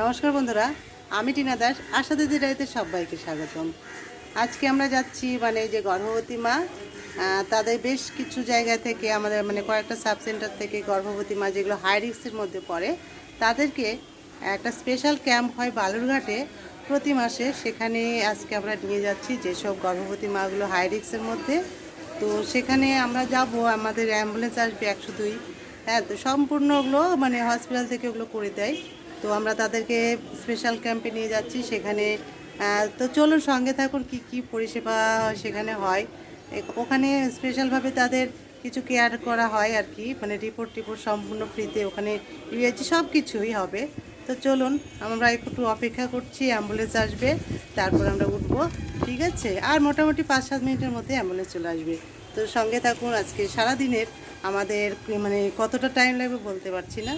নমস্কার বন্ধুরা, আমি টিনা দাস, আশা দিদি রাইতে সবাইকে স্বাগতম। আজকে আমরা যাচ্ছি মানে যে গর্ভবতী মা তাদের বেশ কিছু জায়গা থেকে আমাদের মানে কয়েকটা সাব সেন্টার থেকে গর্ভবতী মা যেগুলো হাই রিক্সের মধ্যে পড়ে, তাদেরকে একটা স্পেশাল ক্যাম্প হয় বালুরঘাটে প্রতি মাসে। সেখানে আজকে আমরা নিয়ে যাচ্ছি যেসব গর্ভবতী মাগুলো হাই রিক্সের মধ্যে। তো সেখানে আমরা যাব, আমাদের অ্যাম্বুলেন্স আসবে একশো দুই। হ্যাঁ তো সম্পূর্ণ ওগুলো মানে হসপিটাল থেকে ওগুলো করে দেয়। তো আমরা তাদেরকে স্পেশাল ক্যাম্পে নিয়ে যাচ্ছি, সেখানে তো চলুন সঙ্গে থাকুন কি কি পরিষেবা সেখানে হয়। ওখানে স্পেশালভাবে তাদের কিছু কেয়ার করা হয় আর কি মানে রিপোর্ট টিপোর্ট সম্পূর্ণ ফ্রিতে ওখানে ইউএসজি সব কিছুই হবে। তো চলুন, আমরা একটু অপেক্ষা করছি অ্যাম্বুলেন্স আসবে, তারপর আমরা উঠবো, ঠিক আছে? আর মোটামুটি পাঁচ সাত মিনিটের মধ্যে অ্যাম্বুলেন্স চলে আসবে। তো সঙ্গে থাকুন, আজকে সারাদিনের আমাদের মানে কতটা টাইম লাগবে বলতে পারছি না।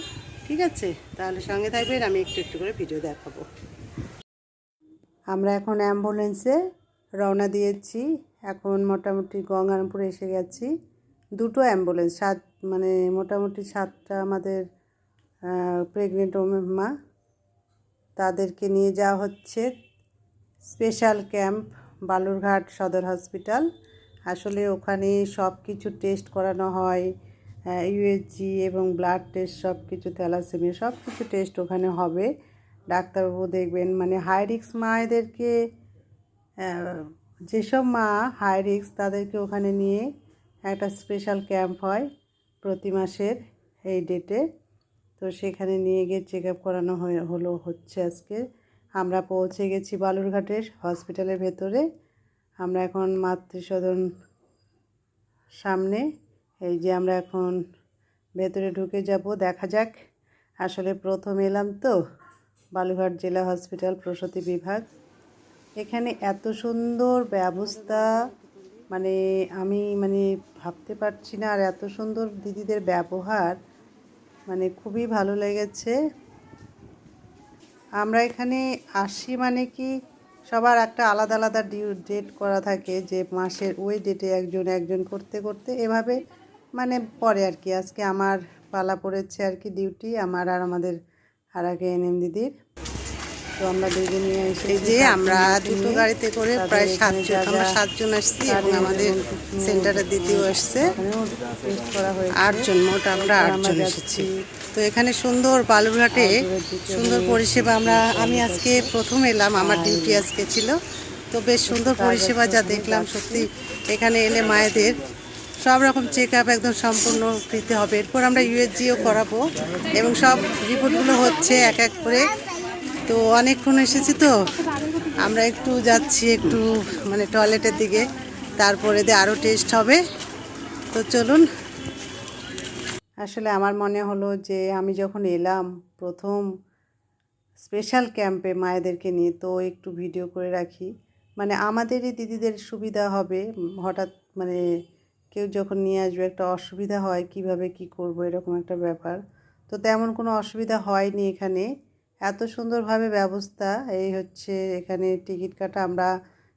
ঠিক আছে? তাহলে সঙ্গে থাকবেন, আমি একটু একটু করে ভিডিও দেখাবো। আমরা এখন অ্যাম্বুলেন্সে রওনা দিয়েছি। এখন মোটামুটি গঙ্গারামপুরে এসে গেছি। দুটো অ্যাম্বুলেন্স সাত মানে মোটামুটি সাতটা আমাদের প্রেগনেন্ট মা। তাদেরকে নিয়ে যাওয়া হচ্ছে। স্পেশাল ক্যাম্প বালুরঘাট সদর হসপিটাল আসলে ওখানে সব কিছু টেস্ট করানো হয়। ইউএসজি এবং ব্লাড টেস্ট সব কিছু থ্যালাসেমিয়া সব কিছু টেস্ট ওখানে হবে। ডাক্তারবাবু দেখবেন মানে হাই রিক্স মায়েদেরকে যেসব মা হাই রিক্স তাদেরকে ওখানে নিয়ে একটা স্পেশাল ক্যাম্প হয় প্রতি মাসের এই ডেটে তো সেখানে নিয়ে গিয়ে চেক আপ করানো হলো হচ্ছে আজকে। আমরা পৌঁছে গেছি বালুরঘাটের হসপিটালের ভেতরে। আমরা এখন মাতৃসদন সামনে এই যে আমরা এখন ভেতরে ঢুকে যাব, দেখা যাক। আসলে প্রথম এলাম তো বালুঘাট জেলা হসপিটাল, প্রসূতি বিভাগ। এখানে এত সুন্দর ব্যবস্থা মানে আমি মানে ভাবতে পারছি না, আর এত সুন্দর দিদিদের ব্যবহার মানে খুবই ভালো লেগেছে। আমরা এখানে আসি মানে কি, সবার একটা আলাদা আলাদা ডিউ ডেট করা থাকে যে মাসের ওই ডেটে একজন একজন করতে করতে, এভাবে মানে পরে আর কি। আজকে আমার পালা পড়েছে আর কি ডিউটি আমার আর আমাদের আগে এনএম দিদির। তো আমরা দুজনে এসে এই যে আমরা দুটো গাড়িতে করে প্রায় সাতজন আমরা সাতজন আসছি এবং আমাদের সেন্টারের দিদিও আসছে। আটজন মোট আমরা আটজন। এসেছি। তো এখানে সুন্দর বালুরঘাটে সুন্দর পরিষেবা আমরা আমি আজকে প্রথম এলাম আমার ডিউটি আজকে ছিল। তো বেশ সুন্দর পরিষেবা যা দেখলাম সত্যি। এখানে এলে মায়েদের সব রকম চেক আপ একদম সম্পূর্ণ ফ্রিতে হবে। এরপর আমরা ইউএসজিও করাবো এবং সব রিপোর্টগুলো হচ্ছে এক এক করে। তো অনেকক্ষণ এসেছি তো, আমরা একটু যাচ্ছি একটু মানে টয়লেটের দিকে। তারপরে দিয়ে আরও টেস্ট হবে। তো চলুন। আসলে আমার মনে হলো যে আমি যখন এলাম প্রথম স্পেশাল ক্যাম্পে মায়েদেরকে নিয়ে, তো একটু ভিডিও করে রাখি। মানে আমাদেরই দিদিদের সুবিধা হবে, হঠাৎ মানে কেউ যখন নিয়ে আসবে একটা অসুবিধা হয়, কীভাবে কি করব, এরকম একটা ব্যাপার। তো তেমন কোনো অসুবিধা হয়নি এখানে। এত সুন্দরভাবে ব্যবস্থা, এই হচ্ছে এখানে টিকিট কাটা। আমরা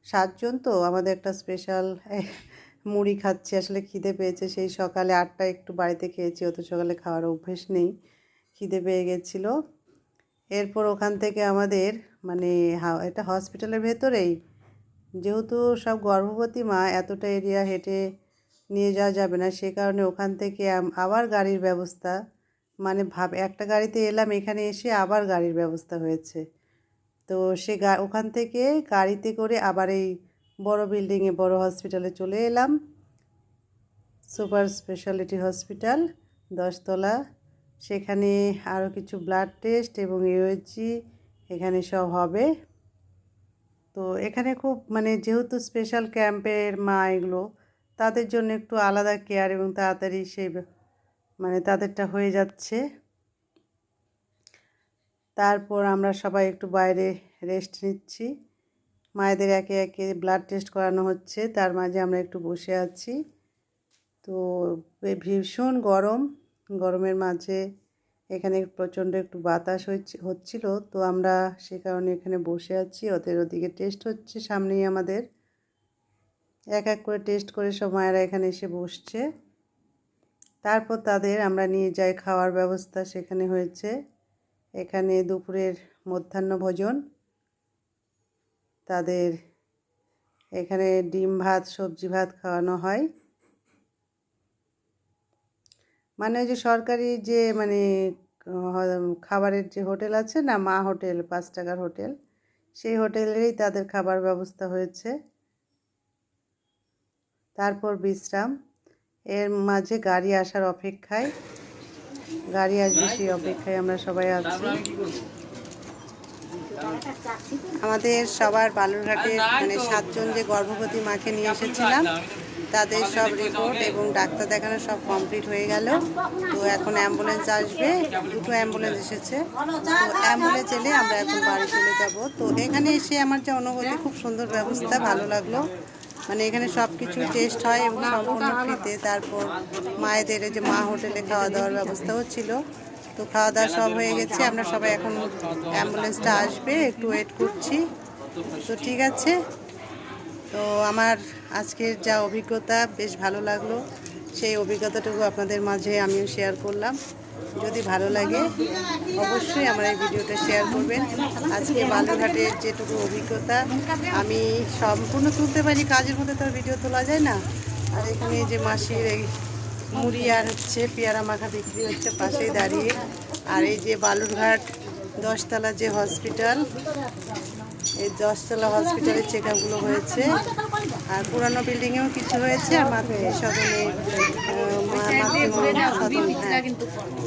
সাতজন তো, আমাদের একটা স্পেশাল মুড়ি খাচ্ছি, আসলে খিদে পেয়েছে। সেই সকালে আটটা একটু বাড়িতে খেয়েছি অত সকালে খাওয়ার অভ্যেস নেই। খিদে পেয়ে গেছিল। এরপর ওখান থেকে আমাদের মানে এটা হসপিটালের ভেতরেই। যেহেতু সব গর্ভবতী মা, এতটা এরিয়া হেঁটে নিয়ে যাওয়া যাবে না। সে কারণে ওখান থেকে আবার গাড়ির ব্যবস্থা। মানে ভাব, একটা গাড়িতে এলাম, এখানে এসে আবার গাড়ির ব্যবস্থা হয়েছে। তো সে ওখান থেকে গাড়িতে করে আবার এই বড় বিল্ডিংয়ে, বড় হসপিটালে চলে এলাম। সুপার স্পেশালিটি হসপিটাল, দশতলা। সেখানে আরও কিছু ব্লাড টেস্ট এবং ইউএসজি এখানে সব হবে। তো এখানে খুব মানে যেহেতু স্পেশাল ক্যাম্পের মা এগুলো তাদের জন্য একটু আলাদা কেয়ার এবং তাড়াতাড়ি সেই মানে তাদেরটা হয়ে যাচ্ছে। তারপর আমরা সবাই একটু বাইরে রেস্ট নিচ্ছি। মায়েদের একে একে ব্লাড টেস্ট করানো হচ্ছে। তার মাঝে আমরা একটু বসে আছি। তো ভীষণ গরম। গরমের মাঝে এখানে প্রচণ্ড একটু বাতাস হচ্ছে হচ্ছিল। তো আমরা সে কারণে এখানে বসে আছি। ওদের ওদিকে টেস্ট হচ্ছে সামনেই আমাদের। এক এক করে টেস্ট করে সব মায়েরা এখানে এসে বসছে। তারপর তাদের আমরা নিয়ে যাই খাওয়ার ব্যবস্থা, সেখানে হয়েছে। এখানে দুপুরের মধ্যাহ্ন ভোজন। তাদের এখানে ডিম ভাত, সবজি ভাত খাওয়ানো হয়। মানে ওই যে সরকারি যে মানে খাবারের যে হোটেল আছে না, মা হোটেল, পাঁচ টাকার হোটেল, সেই হোটেলেরই তাদের খাবার ব্যবস্থা হয়েছে। তারপর বিশ্রাম। এর মাঝে গাড়ি আসার অপেক্ষায়, গাড়ি আসবে সেই অপেক্ষায় আমরা সবাই আছি। আমাদের সবার বালুরঘাটের মানে সাতজন যে গর্ভবতী মাকে নিয়ে এসেছিলাম, তাদের সব রিপোর্ট এবং ডাক্তার দেখানো সব কমপ্লিট হয়ে গেল। তো এখন অ্যাম্বুলেন্স আসবে, দুটো অ্যাম্বুলেন্স এসেছে। তো অ্যাম্বুলেন্স এলে আমরা এখন বাড়ি চলে যাব। তো এখানে এসে আমার যে অনুভূতি খুব সুন্দর ব্যবস্থা, ভালো লাগল। মানে এখানে সব কিছু টেস্ট হয় এবং সম্পূর্ণ ফ্রিতে তারপর মায়েদের যে মা হোটেলে খাওয়া দাওয়ার ব্যবস্থাও ছিল। তো খাওয়া দাওয়া সব হয়ে গেছে, আমরা সবাই এখন অ্যাম্বুলেন্সটা আসবে, একটু ওয়েট করছি। তো ঠিক আছে। তো আমার আজকের যা অভিজ্ঞতা, বেশ ভালো লাগল। সেই অভিজ্ঞতাটুকু আপনাদের মাঝে আমিও শেয়ার করলাম। যদি ভালো লাগে, অবশ্যই আমার এই ভিডিওটা শেয়ার করবেন। আজকে বালুরঘাটের যেটুকু অভিজ্ঞতা, আমি সম্পূর্ণ তুলতে পারি কাজের মধ্যে তো ভিডিও তোলা যায় না। আর এখানে যে মাসির এই মুড়ি আর হচ্ছে পেয়ারা মাখা বিক্রি হচ্ছে পাশেই দাঁড়িয়ে। আর এই যে বালুরঘাট দশতলা যে হসপিটাল, এই দশতলা হসপিটালে চেক আপগুলো হয়েছে। আর পুরানো বিল্ডিংয়েও কিছু হয়েছে, আর মাতৃ সদনে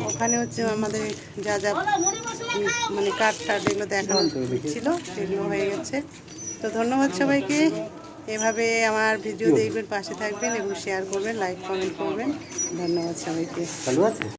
ওখানে হচ্ছে আমাদের যা যা মানে কার্ড টার্ড এগুলো দেখানো ছিল, সেগুলো হয়ে গেছে। তো ধন্যবাদ সবাইকে। এভাবে আমার ভিডিও দেখবেন, পাশে থাকবেন এবং শেয়ার করবেন লাইক কমেন্ট করবেন। ধন্যবাদ সবাইকে।